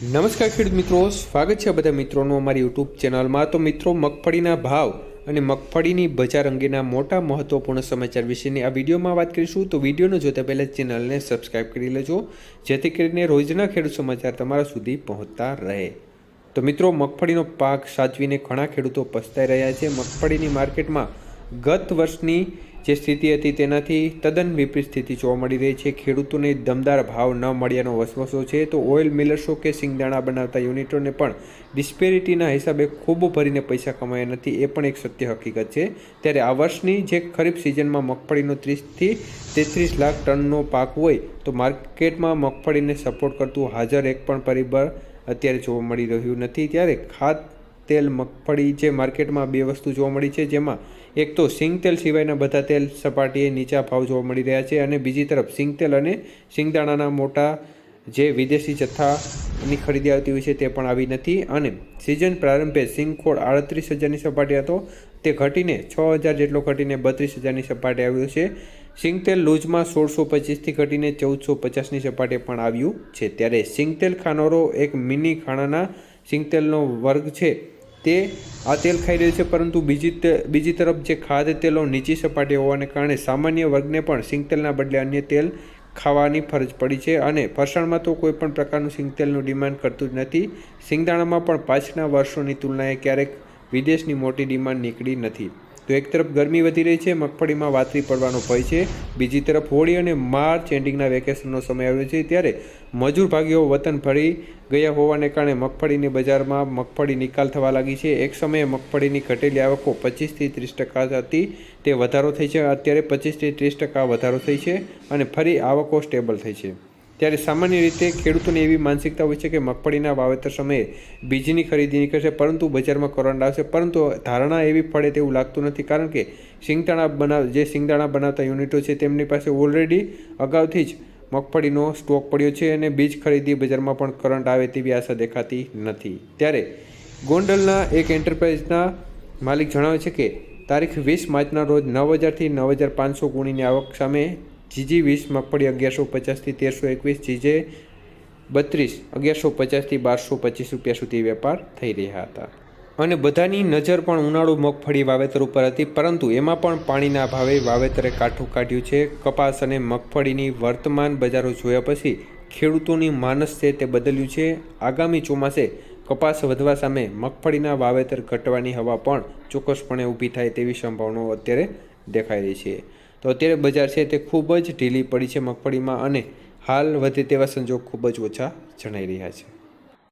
નમસ્કાર ખેડૂત મિત્રો, સ્વાગત છે બધા મિત્રોનું અમારી યુટ્યુબ ચેનલમાં. તો મિત્રો, મગફળીના ભાવ અને મગફળીની બજાર અંગેના મોટા મહત્વપૂર્ણ સમાચાર વિશેની આ વિડીયોમાં વાત કરીશું. તો વિડીયોને જોતા પહેલાં ચેનલને સબસ્ક્રાઇબ કરી લેજો, જેથી કરીને રોજના ખેડૂત સમાચાર તમારા સુધી પહોંચતા રહે. તો મિત્રો, મગફળીનો પાક સાચવીને ઘણા ખેડૂતો પસ્તાઈ રહ્યા છે. મગફળીની માર્કેટમાં ગત વર્ષની જે સ્થિતિ હતી તેનાથી તદ્દન વિપરીત સ્થિતિ જોવા મળી રહી છે. ખેડૂતોને દમદાર ભાવ ન મળ્યાનો વસવસો છે તો ઓઇલ મિલર્સો કે સિંગદાણા બનાવતા યુનિટોને પણ ડિસ્પેરિટીના હિસાબે ખૂબ ભરીને પૈસા કમાયા નથી એ પણ એક સત્ય હકીકત છે. ત્યારે આ વર્ષની જે ખરીફ સિઝનમાં મગફળીનો ત્રીસથી તેત્રીસ લાખ ટનનો પાક હોય તો માર્કેટમાં મગફળીને સપોર્ટ કરતું હાજર એક પણ પરિબળ અત્યારે જોવા મળી રહ્યું નથી. ત્યારે ખાદ તેલ મગફળી જે માર્કેટમાં બે વસ્તુ જોવા મળી છે, જેમાં એક તો સિંગ તેલ સિવાયના બધા તેલ સપાટીએ નીચા ભાવ જોવા મળી રહ્યા છે અને બીજી તરફ સિંગ તેલ અને સિંગદાણાના મોટા જે વિદેશી જથ્થાની ખરીદી આવતી હોય છે, તે પણ આવી નથી. અને સિઝન પ્રારંભે સિંગખોળ આડત્રીસ હજારની સપાટી હતો. તે ઘટીને છ હજાર જેટલો ઘટીને બત્રીસ હજારની સપાટી આવ્યો છે. સિંગતેલ લૂઝમાં સોળસો પચીસથી ઘટીને ચૌદસો પચાસની સપાટી પણ આવ્યું છે. ત્યારે સિંગતેલ ખાનોરો એક મિની ખાણાના સિંગતેલનો વર્ગ છે. તે આ તેલ ખાઈ રહ્યું છે, પરંતુ બીજી બીજી તરફ જે ખાદ્ય તેલો નીચી સપાટી હોવાને કારણે સામાન્ય વર્ગને પણ સિંગતેલના બદલે અન્ય તેલ ખાવાની ફરજ પડી છે અને ફરસાણમાં તો કોઈ પણ પ્રકારનું સિંગતેલનું ડિમાન્ડ કરતું જ નથી. સિંગદાણામાં પણ પાછલા વર્ષોની તુલનાએ ક્યારેક વિદેશની મોટી ડિમાન્ડ નીકળી નથી. તો એક તરફ ગરમી વધી રહી છે, મગફળીમાં વાતરી પડવાનો ભય છે. બીજી તરફ હોળી અને માર્ચ એન્ડિંગના વેકેશનનો સમય આવ્યો છે, ત્યારે મજૂર ભાગીઓ વતન ભરી ગયા હોવાને કારણે મગફળીની બજારમાં મગફળી નિકાલ થવા લાગી છે. એક સમયે મગફળીની ઘટેલી આવકો પચીસથી ત્રીસ ટકા હતી, તે વધારો થઈ છે. અત્યારે પચીસથી ત્રીસ ટકા વધારો થઈ છે અને ફરી આવકો સ્ટેબલ થઈ છે. ત્યારે સામાન્ય રીતે ખેડૂતોની એવી માનસિકતા હોય છે કે મગફળીના વાવેતર સમયે બીજની ખરીદી નીકળશે, પરંતુ બજારમાં કરંટ આવશે. પરંતુ ધારણા એવી પડે તેવું લાગતું નથી, કારણ કે સિંગદાણા બનાવ, જે સિંગદાણા બનાવતા યુનિટો છે, તેમની પાસે ઓલરેડી અગાઉથી જ મગફળીનો સ્ટોક પડ્યો છે અને બીજ ખરીદી બજારમાં પણ કરંટ આવે તેવી આશા દેખાતી નથી. ત્યારે ગોંડલના એક એન્ટરપ્રાઇઝના માલિક જણાવે છે કે, તારીખ વીસ માર્ચના રોજ નવ હજારથી નવ હજાર પાંચસો ગુણીની આવક સામે જીજી વીસ મગફળી અગિયારસો પચાસથી તેરસો એકવીસ, જીજે બત્રીસ, અગિયારસો પચાસથી બારસો પચીસ રૂપિયા સુધી વેપાર થઈ રહ્યા હતા. અને બધાની નજર પણ ઉનાળુ મગફળી વાવેતર ઉપર હતી, પરંતુ એમાં પણ પાણીના ભાવે વાવેતરે કાઠું કાઢ્યું છે. કપાસ અને મગફળીની વર્તમાન બજારો જોયા પછી ખેડૂતોની માનસ છે તે બદલ્યું છે. આગામી ચોમાસે કપાસ વધવા સામે મગફળીના વાવેતર ઘટવાની હવા પણ ચોક્કસપણે ઊભી થાય તેવી સંભાવનાઓ અત્યારે દેખાઈ રહી છે. તો અત્યારે બજાર છે તે ખૂબ જ ઢીલી પડી છે મગફળીમાં અને હાલ વધે તેવા સંજોગ ખૂબ જ ઓછા જણાઈ રહ્યા છે.